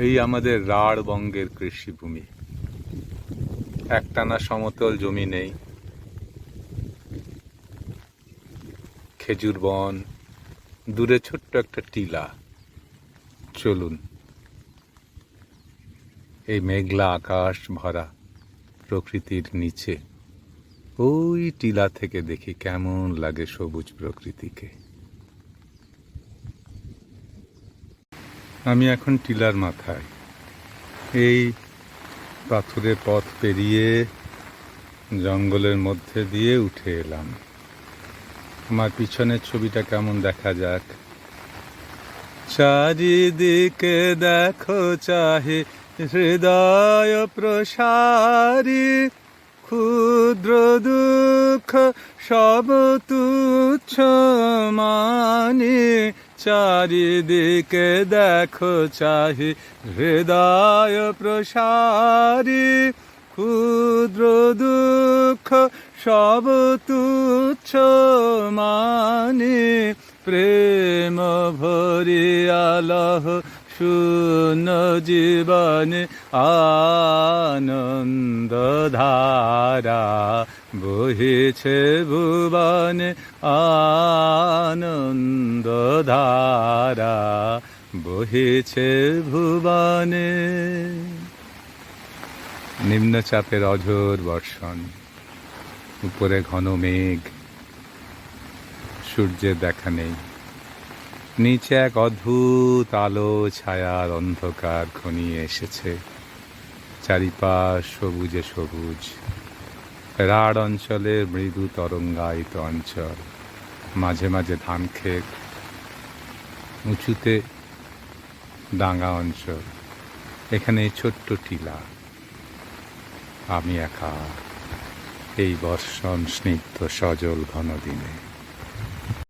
এই আমাদের রাঢ়বঙ্গের কৃষিভূমি। একটানা সমতল জমি নেই। খেজুর বন, দূরে ছোট্ট একটা টিলা। চলুন। এই মেঘলা আকাশ ভরা প্রকৃতির নিচে, ওই টিলা থেকে দেখি কেমন লাগে সবুজ প্রকৃতিকে। আমি এখন টিলার মাথায়। এই পাথুরে পথ পেরিয়ে জঙ্গলের মধ্যে দিয়ে উঠে এলাম। আমার পিছনের ছবিটা কেমন দেখা যাক? চারিদিকে দেখো চাহে হৃদয় প্রসারী, ক্ষুদ্র দুঃখ সব তুচ্ছ মানে। চারিদিকে দেখো চাহি হৃদয় প্রসারী ক্ষুদ্র দুঃখ সব তুচ্ছ মানে প্রেম ভরিয়ালহ শূন্য জীবনে আনন্দ ধারা বহিছে ভুবনে আনন্দ ধারা বহিছে ভুবনে নিম্নচাপের অঝোর বর্ষণ, উপরে ঘন মেঘ, সূর্যের দেখা নেই। নিচে এক অদ্ভুত আলো ছায়ার অন্ধকার ঘনিয়ে এসেছে। চারিপাশ সবুজে সবুজ। রাঢ় অঞ্চলের মৃদু তরঙ্গায়িত অঞ্চল। মাঝে মাঝে ধান ক্ষেত উঁচুতে ডাঙ্গা অঞ্চল। এখানে ছোট্ট টিলা। আমি একা। এই বর্ষণ স্নিগ্ধ সজল ঘন দিনে।